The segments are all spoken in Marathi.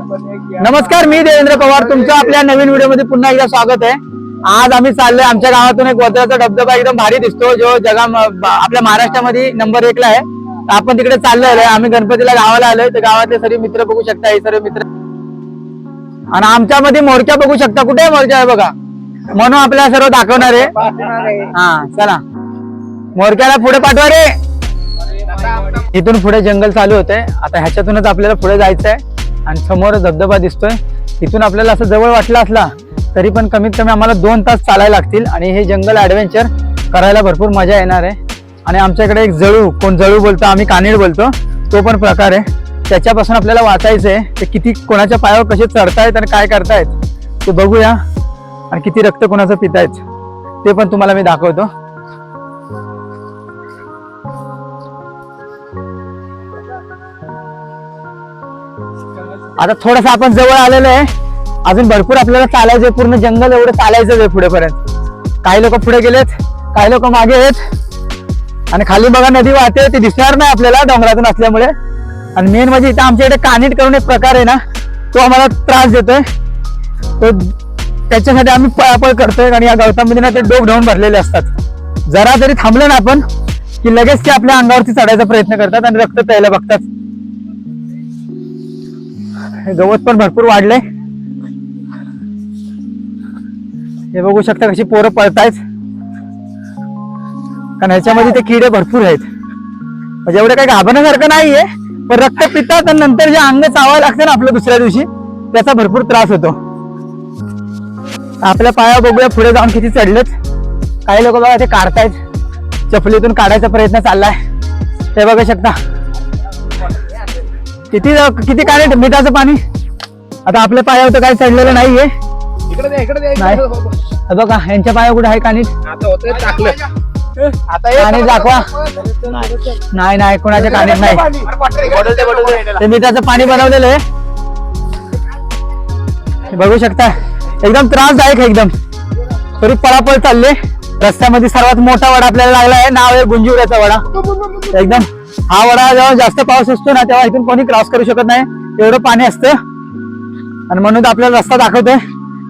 नमस्कार मी देवेंद्र पवार. तुमचं आपल्या नवीन व्हिडिओमध्ये पुन्हा एकदा स्वागत आहे. आज आम्ही चाललोय आमच्या गावातून एक वज्राचा धबधबा एकदम भारी दिसतो. जो जगा आपल्या महाराष्ट्रामध्ये नंबर एकला आहे. आपण तिकडे चाललोय. आम्ही गणपतीला गावाला आलोय. तर गावातले सर्व मित्र बघू शकता. हे सर्व मित्र आणि आमच्यामध्ये मोरक्या बघू शकता. कुठे मोरक्या? आहे बघा. म्हणून आपल्याला सर्व दाखवणार आहे. हा चला. मोरक्याला पुढे पाठवा रे. इथून पुढे जंगल चालू होते आता ह्याच्यातूनच आपल्याला पुढे जायचं आहे आणि समोर धबधबा दिसतोय. तिथून आपल्याला असं जवळ वाटला असला तरी पण कमीत कमी आम्हाला दोन तास चालायला लागतील आणि हे जंगल ॲडव्हेंचर करायला भरपूर मजा येणार आहे. आणि आमच्याकडे एक जळू कोण जळू बोलतो आम्ही कानीड बोलतो तो पण प्रकार आहे. त्याच्यापासून आपल्याला वाचायचं आहे ते किती कोणाच्या पायावर कसे चढतायत आणि काय करतायत ते बघूया. आणि किती रक्त कोणाचं पितायत ते पण तुम्हाला मी दाखवतो. आता थोडस आपण जवळ आलेलो आहे. अजून भरपूर आपल्याला चालायचंय पूर्ण जंगल एवढं चालायचं आहे पुढेपर्यंत. काही लोक पुढे गेलेत काही लोक मागे आहेत. आणि खाली बघा नदी वाहते ती दिसणार नाही आपल्याला डोंगरातून असल्यामुळे. आणि मेन म्हणजे इथं आमच्या इकडे कानीट करून एक प्रकार आहे ना तो आम्हाला त्रास देतोय. तो त्याच्यासाठी आम्ही पळापळ करतोय आणि या गवतामध्ये ना ते डोक ढवून भरलेले असतात. जरा जरी थांबलं ना आपण की लगेच ते आपल्या अंगावरती चढायचा प्रयत्न करतात आणि रक्त प्यायला बघतात. गवत पण भरपूर वाढलंय. हे बघू शकता कशी पोरं पळतायत. कारण ह्याच्यामध्ये ते किडे भरपूर आहेत. म्हणजे एवढं काही घाबरण्यासारखं नाहीये पण रक्त पितात आणि नंतर जे अंग चावायला लागतं ना आपलं दुसऱ्या दिवशी त्याचा भरपूर त्रास होतो. आपल्या पाया बघूया पुढे जाऊन किती चढलेत. काही लोक बघा ते काढतायत. चपलीतून काढायचा प्रयत्न चाललाय. ते बघू शकता. किती किती काढे मिठाचं पाणी? आता आपल्या पायावर तर काही चढलेलं नाहीये. हे बघा यांच्या पाया कुठे आहे कानिट आता होतंय टाकलं. आता कानिट दाखवा. नाही नाही कोणाच्या कानिट नाही. ते मिठाचं पाणी बनवलेलं आहे. बघू शकता. एकदम त्रासदायक आहे एकदम. तरी पळापळ चालले रस्त्यामध्ये सर्वात मोठा वडा आपल्याला लागला आहे. नाव आहे गुंजिवड्याचा वडा. एकदम. हा वडा जेव्हा जास्त पाऊस असतो ना तेव्हा इथून कोणी क्रॉस करू शकत नाही. एवढं पाणी असतं. आणि म्हणून आपल्याला रस्ता दाखवतोय.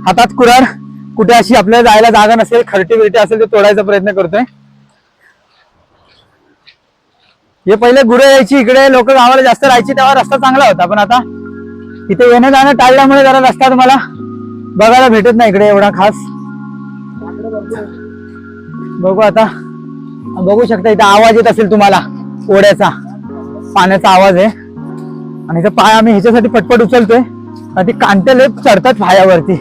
हातात कुराड कुठे अशी आपल्याला जायला जागा नसेल खरटी बिरटी असेल ते तोडायचा प्रयत्न करतोय. हे पहिले गुरु यायची इकडे लोक गावाला जास्त राहायची तेव्हा रस्ता चांगला होता. पण आता इथे येणं जाणं टाळल्यामुळे जरा रस्ता तुम्हाला बघायला भेटत नाही इकडे एवढा खास. बघू आता. बघू शकता इथं आवाज येत असेल तुम्हाला. ओढ्याचा. पाण्याचा आवाज आहे. आणि इथं पाय आम्ही ह्याच्यासाठी पटपट उचलतोय. आणि ती कांटे लेप चढतात पायावरती.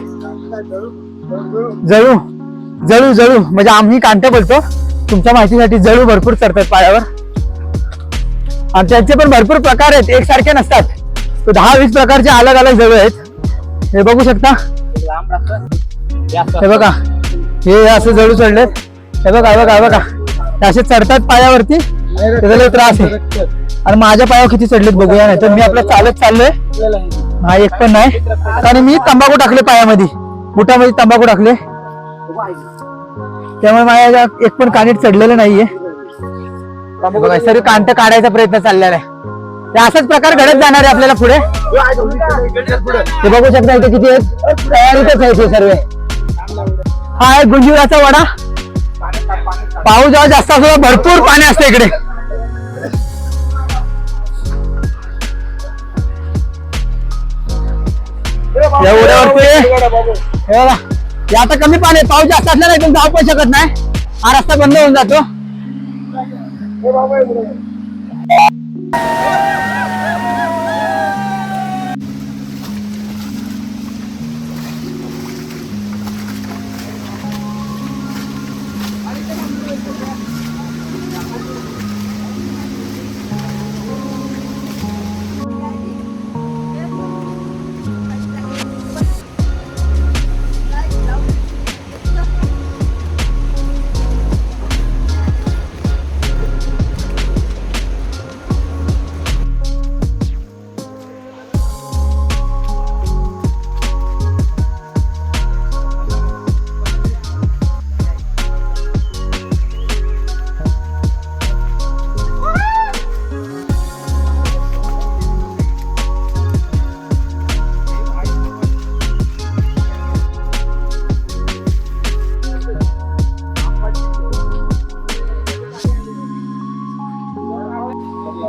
जळू. जळू जळू. म्हणजे आम्ही कांटे बोलतो. तुमच्या माहितीसाठी जळू भरपूर चढतात पायावर. आणि त्यांचे पण भरपूर प्रकार आहेत. एकसारखे नसतात. दहा वीस प्रकारचे अलग अलग जळू आहेत. हे बघू शकता. हे बघा. हे असं जळू चढलेत. हे बघा बघा बघा. असे चढतात पायावरती. त्रास आहे. आणि माझ्या पायावर किती चढलेत बघूया नाही तर मी आपलं चालत चाललोय. नाही एक पण नाही. कारण मी तंबाखू टाकले पायामध्ये. बुटामध्ये तंबाखू टाकले. त्यामुळे माझ्या एक पण कानीट चढलेलं नाहीये. बघा सर्व काढायचा प्रयत्न चाललेला आहे. ते असाच प्रकार घडत जाणार आहे आपल्याला पुढे. ते बघू शकता इथे किती आहेत. तयारीतच आहे ते सर्व. हा आहे गुंजिवराचा वडा. पाऊस जेव्हा जास्त असतो भरपूर पाणी असतं इकडे. या उड्यावरती. हे आता कमी पाणी पाऊस जास्त असला नाही जाऊ पण शकत नाही. हा रस्ता बंद होऊन जातो.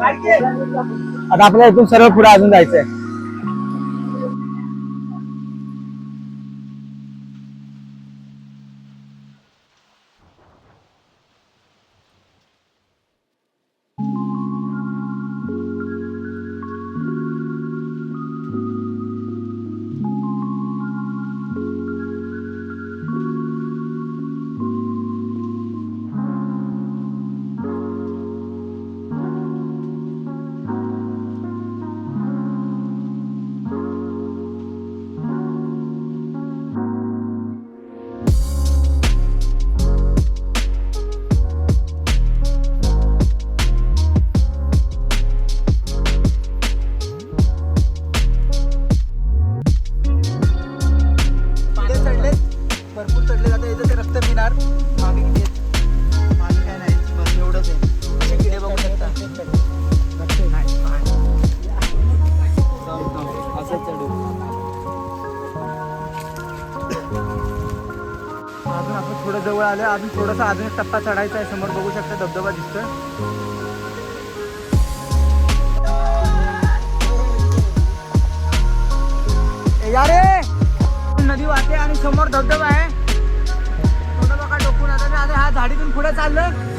आता आपल्याला इथून सर्व पुढे अजून जायचंय. टप्पा चढायचा आहे समोर बघू शकता धबधबा दिसतोय. या रे! नदी वाहते आणि समोर धबधबा आहे. थोडं बघा डोकून आता हा झाडीतून पुढे चाललं.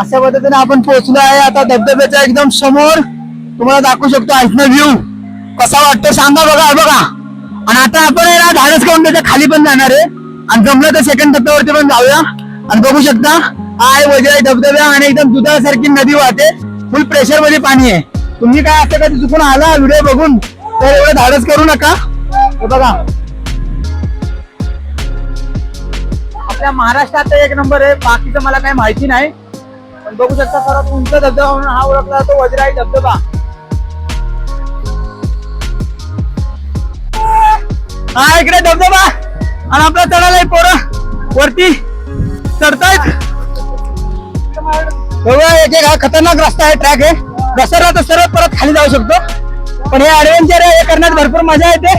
अशा पद्धतीने आपण पोहोचलो आहे. आता धबधब्याच्या एकदम समोर तुम्हाला दाखवू शकतो आतनं व्ह्यू कसा वाटतो सांगा बघा बघा. आणि आता आपण आहे ना धाडस करून त्याच्याखाली पण जाणार आहे. आणि जमलं तर सेकंड धबधब्यावरती पण जाऊया. आणि बघू शकता आय आहे धबधब्या आणि एकदम दुधासारखी नदी वाहते. फुल प्रेशरमध्ये पाणी आहे. तुम्ही काय असं कधी चुकून आला व्हिडिओ बघून? तर एवढं धाडस करू नका. बघा. आपल्या महाराष्ट्रात एक नंबर आहे. बाकीचं मला काही माहिती नाही. पण बघू शकता सर्वात उंच धबधबा म्हणून हा ओळखला जातो वज्राई धबधबा. हा इकडे धबधबा. आणि आपला चढायला पोरं. वरती चढतायत. बघा एक एक हा खतरनाक रस्ता आहे ट्रॅक आहे. घसरला तर सरळ परत खाली जाऊ शकतो. पण हे ऍडव्हेंचर आहे हे करण्यात भरपूर मजा येते.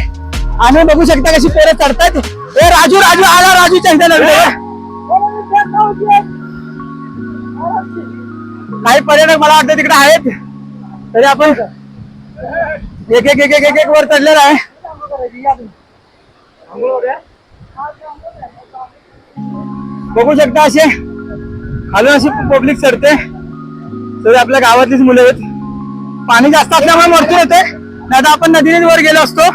आणि बघू शकता कशी पोरं चढतायत. हे राजू राजू आला राजू चंद्र काही पर्यटक मला वाटतं तिकडे आहेत. तरी आपण एक एक एक एक एक एक वर चढलेला आहे. बघू शकता असे. खालून अशी पब्लिक चढते. तरी आपल्या गावातलीच मुलं आहेत. पाणी जास्त असल्यामुळे मरतून येते. नाही आपण नदीने वर गेलो असतो.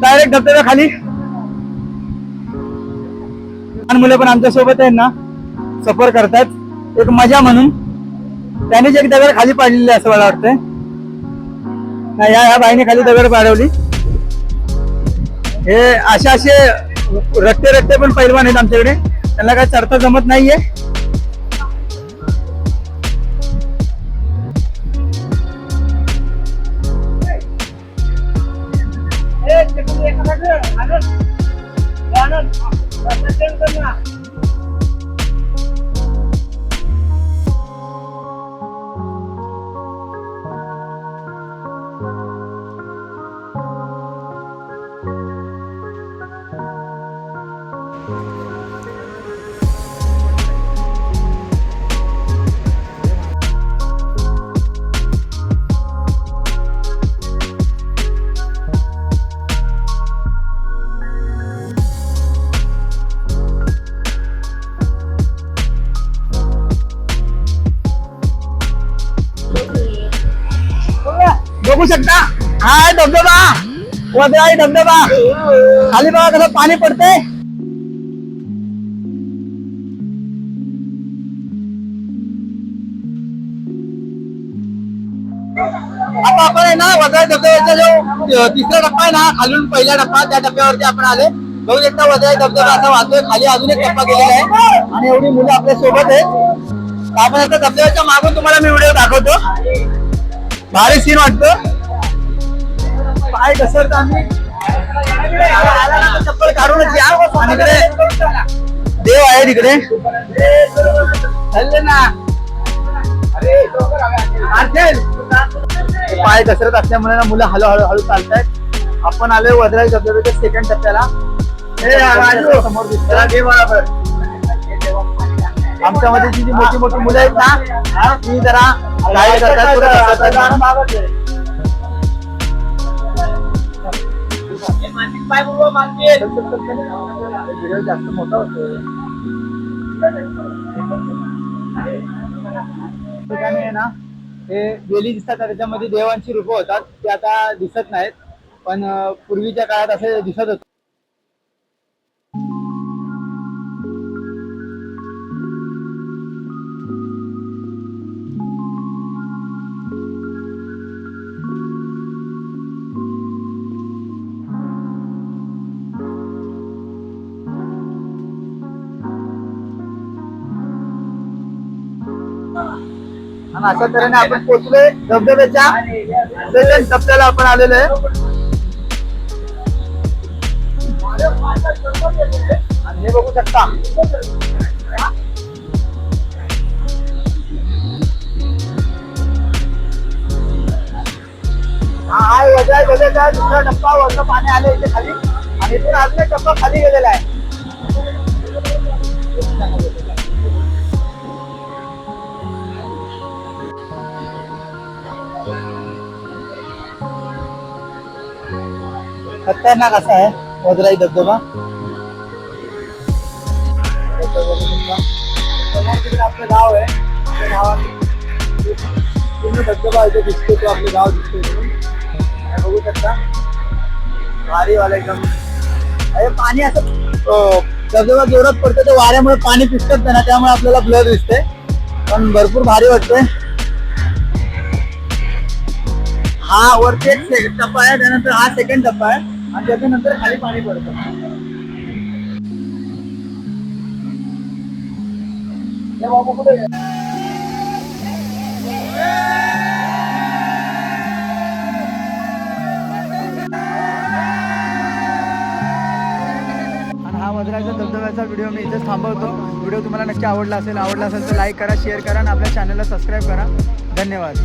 डायरेक्ट धबधब्या खाली लहान मुलं पण आमच्यासोबत आहेत ना. सफर करतात एक मजा म्हणून. त्यानेच एक दगड खाली पाडलेली आहे असं मला वाटतंय. नाही या या बाईने खाली दगड पाडवली. हे असे असे रट्टे रट्टे पण पैलवान आहेत आमच्याकडे. त्यांना काय चढता जमत नाहीये. बघू शकता. हा धबधबा. वदराई धबधबा. खाली बघा कसं पाणी पडते आता आपण आहे ना वदराई धबधब्याचा जो तिसरा टप्पा आहे ना खालून पहिला टप्पा त्या टप्प्यावरती आपण आले बघू शकता वदराई धबधबा असा वाहतोय. खाली अजून एक टप्पा गेलेला आहे. आणि एवढी मुलं आपल्यासोबत आहेत. आपण आता धबधब्याच्या मागून तुम्हाला मी व्हिडिओ दाखवतो. भारी सीन वाटतो. पाय घसरत आम्ही. आला चप्पल काढूनच या. आणि इकडे देव आहे तिकडे. ना. पाय घसरत असल्यामुळे ना मुलं हळूहळू हळू चालतायत. आपण आलोय वद्राई धबधब्याच्या सेकंड टप्प्याला. समोर जी जी मोठी मोठी मुलं आहेत ना ती जरा करतात पुढे ढकलतात. व्हिडिओ जास्त मोठा होतो ठिकाणी आहे ना हे वेली दिसतात त्याच्यामध्ये देवांची रूपं होतात ते आता दिसत नाहीत पण पूर्वीच्या काळात असे दिसत होते पण अशा तऱ्हेने आपण पोहोचलोय धबधब्याच्या. सेकंड टप्प्याला आपण आलेलो आहे. हे बघू शकता. हा वजाय वजायचा दुसरा टप्पा वरनं पाणी आलं इथे खाली. आणि इथून अजून टप्पा खाली गेलेला आहे. खतरनाक असा आहे वजराई धबधबा समोर आपलं गाव आहे त्या गावात पूर्ण धबधबा. इथे दिसतो तो आपलं गाव दिसतो इकडून. बघू शकता भारी वाला एकदम अरे पाणी असं धबधबा जोरात पडतो तर वाऱ्यामुळे पाणी पिसकत ना त्यामुळे आपल्याला ब्लर दिसते पण भरपूर भारी वाटतंय. हा वरती एक टप्पा आहे त्यानंतर हा सेकंड टप्पा आहे. आणि त्याच्यानंतर खाली पाणी पडतं. बाबा कुठे आहे? आणि हा धबधब्याचा व्हिडिओ मी इथेच थांबवतो. व्हिडिओ तुम्हाला नक्की आवडला असेल आवडला असेल तर लाईक करा शेअर करा आणि आपल्या चॅनलला सबस्क्राईब करा. धन्यवाद.